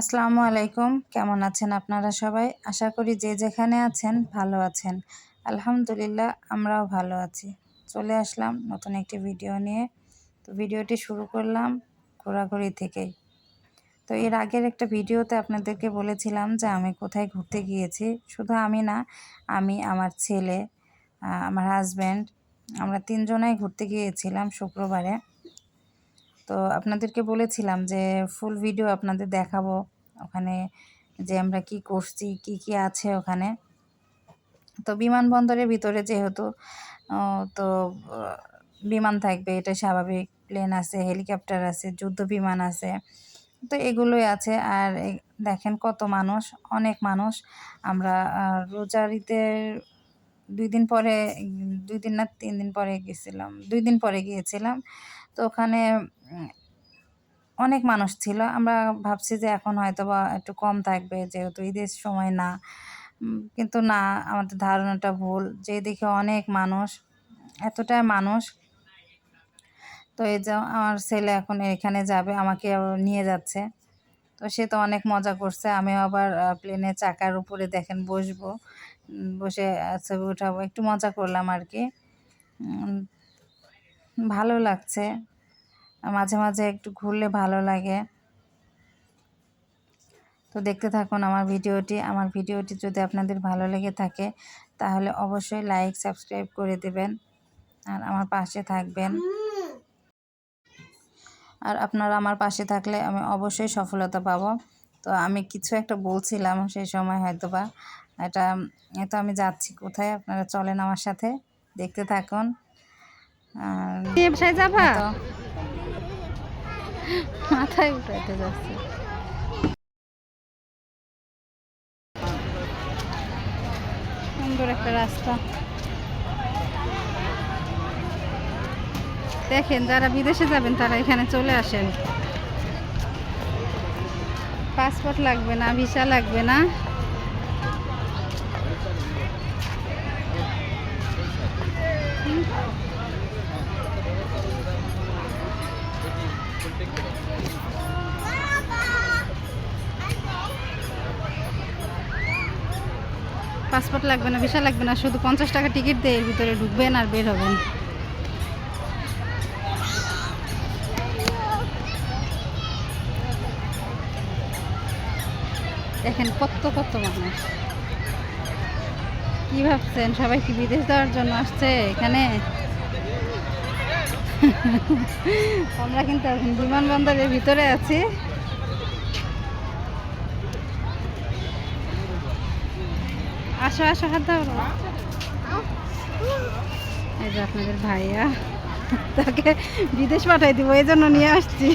আসসালামু আলাইকুম। কেমন আছেন আপনারা সবাই? আশা করি যে যেখানে আছেন ভালো আছেন। আলহামদুলিল্লাহ, আমরাও ভালো আছি। চলে আসলাম নতুন একটি ভিডিও নিয়ে। তো ভিডিওটি শুরু করলাম ঘোরাঘুরি থেকেই। তো এর আগের একটা ভিডিওতে আপনাদেরকে বলেছিলাম যে আমি কোথায় ঘুরতে গিয়েছি। শুধু আমি না, আমি, আমার ছেলে আমার হাজব্যান্ড আমরা তিনজনাই ঘুরতে গিয়েছিলাম শুক্রবারে। তো আপনাদেরকে বলেছিলাম যে ফুল ভিডিও আপনাদের দেখাবো। ওখানে যে আমরা কি করছি, কি কি আছে ওখানে। তো বিমানবন্দরের ভিতরে যেহেতু তো বিমান থাকবে, এটা স্বাভাবিক। প্লেন আছে, হেলিকপ্টার আছে, যুদ্ধ বিমান আছে, তো এগুলোই আছে। আর দেখেন কত মানুষ, অনেক মানুষ। আমরা রোজারিতে দুই দিন পরে, দুই দিন না তিন দিন পরে গেছিলাম, দুই দিন পরে গিয়েছিলাম। তো ওখানে অনেক মানুষ ছিল। আমরা ভাবছি যে এখন হয়তো বা একটু কম থাকবে, যেহেতু ঈদের সময় না। কিন্তু না, আমাদের ধারণাটা ভুল। যে দেখে অনেক মানুষ এতটাই মানুষ। তো এই যে আমার ছেলে এখন এখানে যাবে, আমাকে নিয়ে যাচ্ছে। তো সে তো অনেক মজা করছে, আমিও আবার প্লেনে চাকার উপরে দেখেন বসবো। বসে ছবি উঠাবো। একটু মজা করলাম আর কি। ভালো লাগছে। মাঝে মাঝে একটু ঘুরলে ভালো লাগে। তো দেখতে থাকুন আমার ভিডিওটি। আমার ভিডিওটি যদি আপনাদের ভালো লেগে থাকে তাহলে অবশ্যই লাইক সাবস্ক্রাইব করে দেবেন আর আমার পাশে থাকবেন। আর আপনারা আমার পাশে থাকলে আমি অবশ্যই সফলতা পাবো। তো আমি কিছু একটা বলছিলাম সেই সময় হয়তো বা এটা এতো আমি যাচ্ছি কোথায়? আপনারা চলেন আমার সাথে। দেখতে থাকুন। যাবা? মাথায় উঠাইতে যাচ্ছে। সুন্দর একটা রাস্তা। দেখেন, যারা বিদেশে যাবেন, তারা এখানে চলে আসেন। পাসপোর্ট লাগবে না, ভিসা লাগবে না। পাসপোর্ট লাগবে না, ভিসা লাগবে না, শুধু পঞ্চাশ টাকা টিকিট দিয়ে এর ভিতরে ঢুকবেন আর বের হবেন। দেখেন কত কত মানুষ। কি ভাবছেন? সবাই কি বিদেশ যাওয়ার জন্য আসছে এখানে? আমরা কিন্তু এখন বিমানবন্দরের ভিতরে আছি। আসো আসো হাত দাও। এই যে আপনাদের ভাইয়া, তাকে বিদেশ পাঠাই দিব, এই জন্য নিয়ে আসছি।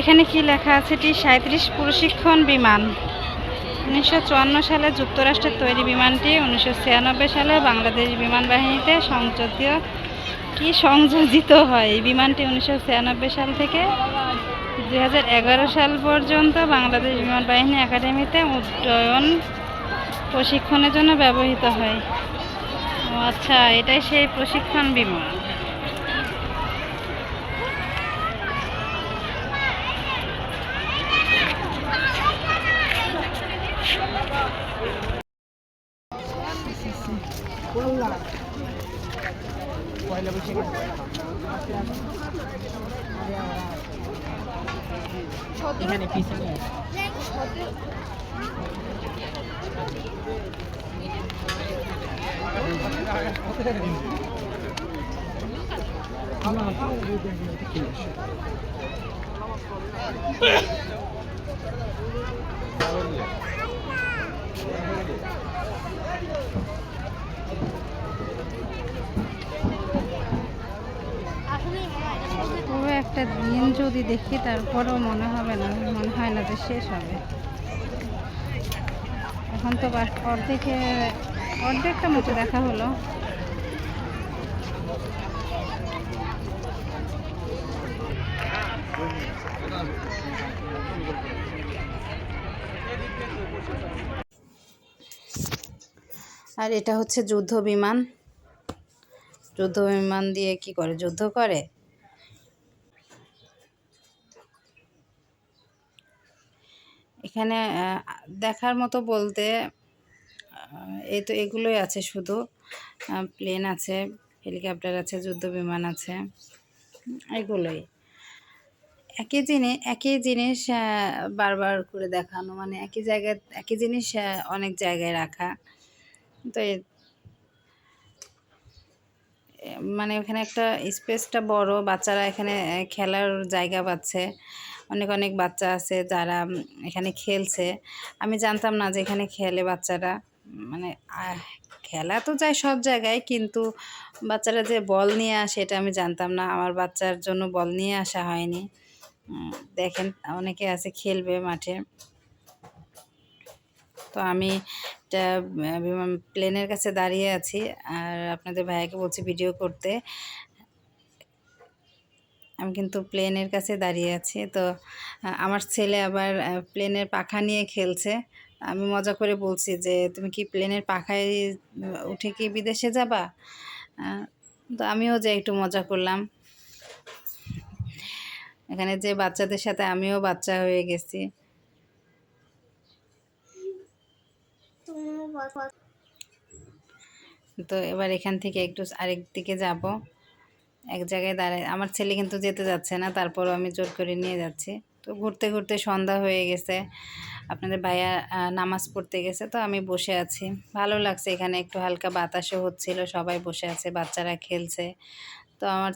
এখানে কি লেখা আছে? এটি সাঁত্রিশ প্রশিক্ষণ বিমান। উনিশশো চুয়ান্ন সালে যুক্তরাষ্ট্রের তৈরি বিমানটি, উনিশশো ছিয়ানব্বই সালে বাংলাদেশ বিমান বাহিনীতে সংযোজিত, কি সংযোজিত হয়? এই বিমানটি উনিশশো ছিয়ানব্বই সাল থেকে দু হাজার এগারো সাল পর্যন্ত বাংলাদেশ বিমান বাহিনী একাডেমিতে উড্ডয়ন প্রশিক্ষণের জন্য ব্যবহৃত হয়। আচ্ছা এটাই সেই প্রশিক্ষণ বিমান। পয়লা বৈশাখে এখানে পিছনে পুরো একটা দিন যদি দেখি তারপরেও মনে হবে না, মনে হয় না যে শেষ হবে। এখন তো অর্ধেকে, অর্ধেকটা মতো দেখা হলো। আর এটা হচ্ছে যুদ্ধ বিমান যুদ্ধ বিমান দিয়ে কি করে? যুদ্ধ করে? এখানে দেখার মতো বলতে এই তো এগুলোই আছে শুধু। প্লেন আছে হেলিকপ্টার আছে, যুদ্ধ বিমান আছে, এগুলোই। একই জিনিস একই জিনিস বারবার করে দেখানো মানে একই জায়গায় একই জিনিস অনেক জায়গায় রাখা। তো মানে ওখানে একটা স্পেসটা বড়, বাচ্চারা এখানে খেলার জায়গা পাচ্ছে। অনেক অনেক বাচ্চা আছে যারা এখানে খেলছে। আমি জানতাম না যে এখানে খেলে বাচ্চারা মানে খেলা তো যায় সব জায়গায়, কিন্তু বাচ্চারা যে বল নিয়ে আসে এটা আমি জানতাম না। আমার বাচ্চার জন্য বল নিয়ে আসা হয়নি। দেখেন, অনেকে আছে খেলবে মাঠে। তো আমি একটা প্লেনের কাছে দাঁড়িয়ে আছি। আর আপনাদের ভাইয়াকে বলছি ভিডিও করতে। আমি কিন্তু প্লেনের কাছে দাঁড়িয়ে আছি। তো আমার ছেলে আবার প্লেনের পাখা নিয়ে খেলছে। আমি মজা করে বলছি যে, তুমি কি প্লেনের পাখায় উঠে কি বিদেশে যাবা? তো আমিও যে একটু মজা করলাম। এখানে যে বাচ্চাদের সাথে আমিও বাচ্চা হয়ে গেছি। তো এবার এখান থেকে একটু আরেক দিকে যাব। এক জায়গায় দাঁড়ায়, আমার ছেলে কিন্তু যেতে যাচ্ছে না, তারপরও আমি জোর করে নিয়ে যাচ্ছি। তো ঘুরতে ঘুরতে সন্ধ্যা হয়ে গেছে, আপনাদের ভাইয়া নামাজ পড়তে গেছে, তো আমি বসে আছি। ভালো লাগছে এখানে একটু হালকা বাতাসও হচ্ছিল, সবাই বসে আছে, বাচ্চারা খেলছে। তো আমার